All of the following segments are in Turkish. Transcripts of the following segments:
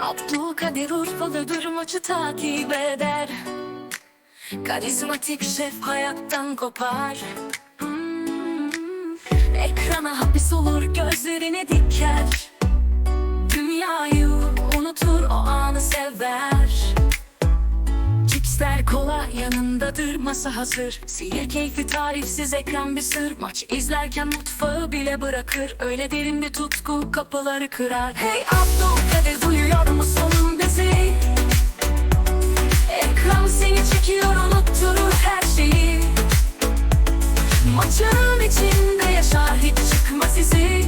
Abdülkadir Urfalıdır maçı takip eder. Karizmatik şef hayattan kopar. Hmm. Ekrana hapis olur gözlerine diker. Dünyayı unutur o anı sever. Cipsler kola yanındadır masa hazır. Sihir keyfi tarifsiz ekran bir sır. Maç izlerken mutfağı bile bırakır. Öyle derin bir tutku kapıları kırar. Hey Abdülkadir Maçın içinde yaşar hiç çıkmaz izi.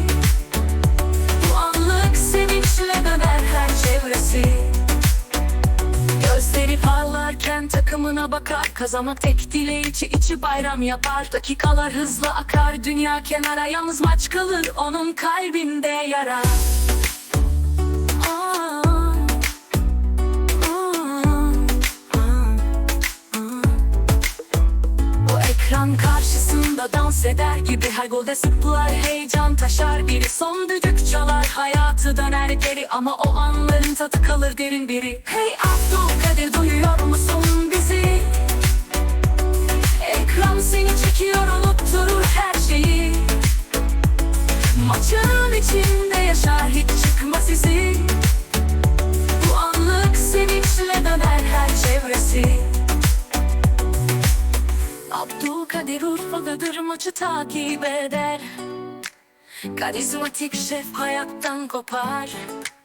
Bu anlık sevinçle döner her çevresi. Gözleri parlarken takımına bakar Kazanmak tek dile içi içi bayram yapar. Dakikalar hızla akar dünya kenara Yalnız maç kalır onun kalbinde yara dans eder gibi Her golde zıplar heyecan taşar Biri son düdük çalar. Hayatı döner geri Ama o anların tadı kalır derin biri. Hey Abdülkadir duyuyor musun bizi? Ekran seni çekiyor unutturur her şeyi. Maçın içinde yaşar hiç çıkmaz izi Urfalıdır maçı takip eder. Karizmatik şef hayattan kopar.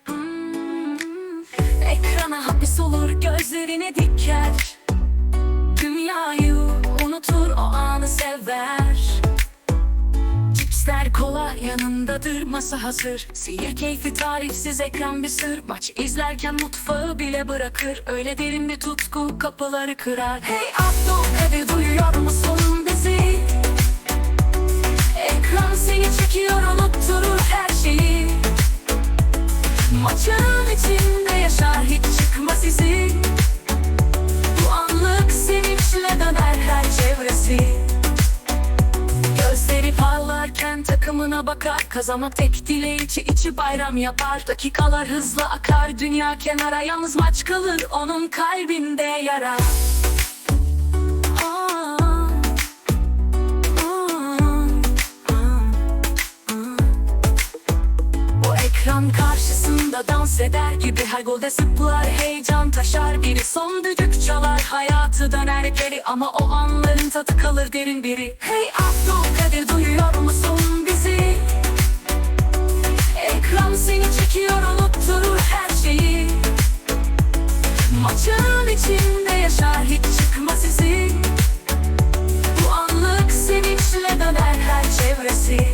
Hmm. Ekrana hapis olur gözlerine diker. Dünyayı unutur o anı sever. Cipsler kola yanındadır masa hazır. Sihir keyfi tarifsiz ekran bir sır. Maç izlerken mutfağı bile bırakır. Öyle derin bir tutku kapıları kırar. Hey Abdülkadir duyuyor musun içinde yaşar hiç çıkmaz izi Bu anlık sevinçle döner her çevresi. Gözleri parlarken takımına bakar Kazanmak tek dile içi içi bayram yapar. Dakikalar hızla akar dünya kenara Yalnız maç kalır onun kalbinde yara karşısında dans eder gibi Her golde zıplar heyecan taşar Biri son düdük çalar hayatı döner geri. Ama o anların tadı kalır derin biri. Hey Abdülkadir duyuyor musun bizi? Ekran seni çekiyor unutturur her şeyi. Maçın içinde yaşar hiç çıkmaz izi. Bu anlık sevinçle döner her çevresi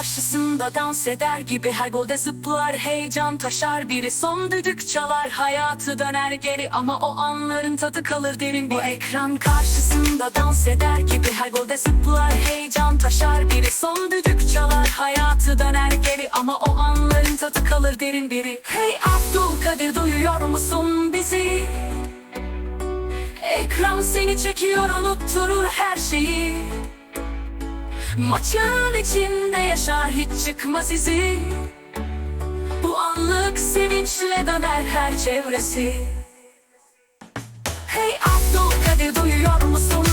karşısında dans eder gibi Her golde zıplar heyecan taşar. Biri son düdük çalar hayatı döner geri Ama o anların tadı kalır derin O ekran. Karşısında dans eder gibi Her golde zıplar heyecan taşar. Biri son düdük çalar hayatı döner geri Ama o anların tadı kalır derin biri Hey Abdülkadir duyuyor musun bizi? Ekran seni çekiyor unutturur her şeyi Maçın içinde yaşar hiç çıkmaz izi. Bu anlık sevinçle döner her çevresi. Hey Abdülkadir duyuyor musun